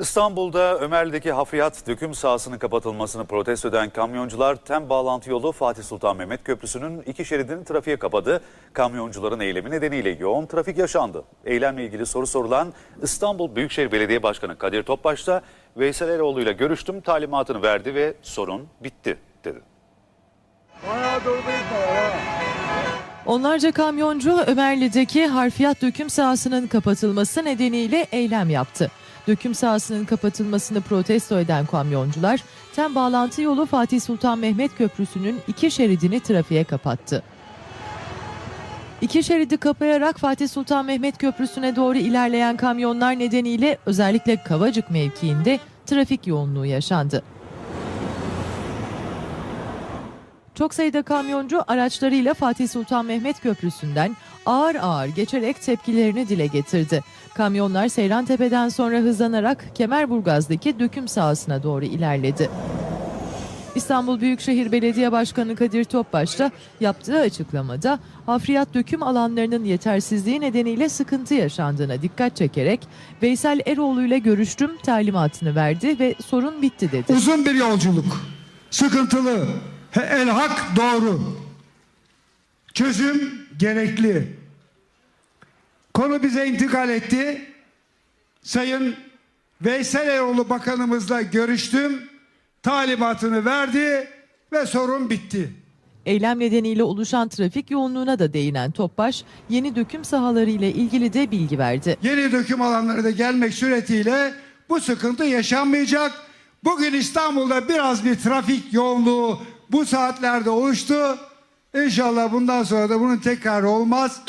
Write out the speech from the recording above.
İstanbul'da Ömerli'deki hafriyat döküm sahasının kapatılmasını protesto eden kamyoncular tem bağlantı yolu Fatih Sultan Mehmet Köprüsü'nün iki şeridini trafiğe kapadı. Kamyoncuların eylemi nedeniyle yoğun trafik yaşandı. Eylemle ilgili soru sorulan İstanbul Büyükşehir Belediye Başkanı Kadir Topbaş da Veysel Eroğlu ile görüştüm talimatını verdi ve sorun bitti dedi. Onlarca kamyoncu Ömerli'deki harfiyat döküm sahasının kapatılması nedeniyle eylem yaptı. Döküm sahasının kapatılmasını protesto eden kamyoncular, tem bağlantı yolu Fatih Sultan Mehmet Köprüsü'nün iki şeridini trafiğe kapattı. İki şeridi kapayarak Fatih Sultan Mehmet Köprüsü'ne doğru ilerleyen kamyonlar nedeniyle özellikle Kavacık mevkiinde trafik yoğunluğu yaşandı. Çok sayıda kamyoncu araçlarıyla Fatih Sultan Mehmet Köprüsü'nden ağır ağır geçerek tepkilerini dile getirdi. Kamyonlar Seyrantepe'den sonra hızlanarak Kemerburgaz'daki döküm sahasına doğru ilerledi. İstanbul Büyükşehir Belediye Başkanı Kadir Topbaş da yaptığı açıklamada hafriyat döküm alanlarının yetersizliği nedeniyle sıkıntı yaşandığına dikkat çekerek Veysel Eroğlu ile görüştüm talimatını verdi ve sorun bitti dedi. Uzun bir yolculuk. Sıkıntılı. El hak doğru. Çözüm gerekli. Konu bize intikal etti. Sayın Veysel Eroğlu Bakanımızla görüştüm. Talimatını verdi ve sorun bitti. Eylem nedeniyle oluşan trafik yoğunluğuna da değinen Topbaş, yeni döküm sahaları ile ilgili de bilgi verdi. Yeni döküm alanları da gelmek suretiyle bu sıkıntı yaşanmayacak. Bugün İstanbul'da biraz bir trafik yoğunluğu bu saatlerde oluştu. İnşallah bundan sonra da bunun tekrarı olmaz.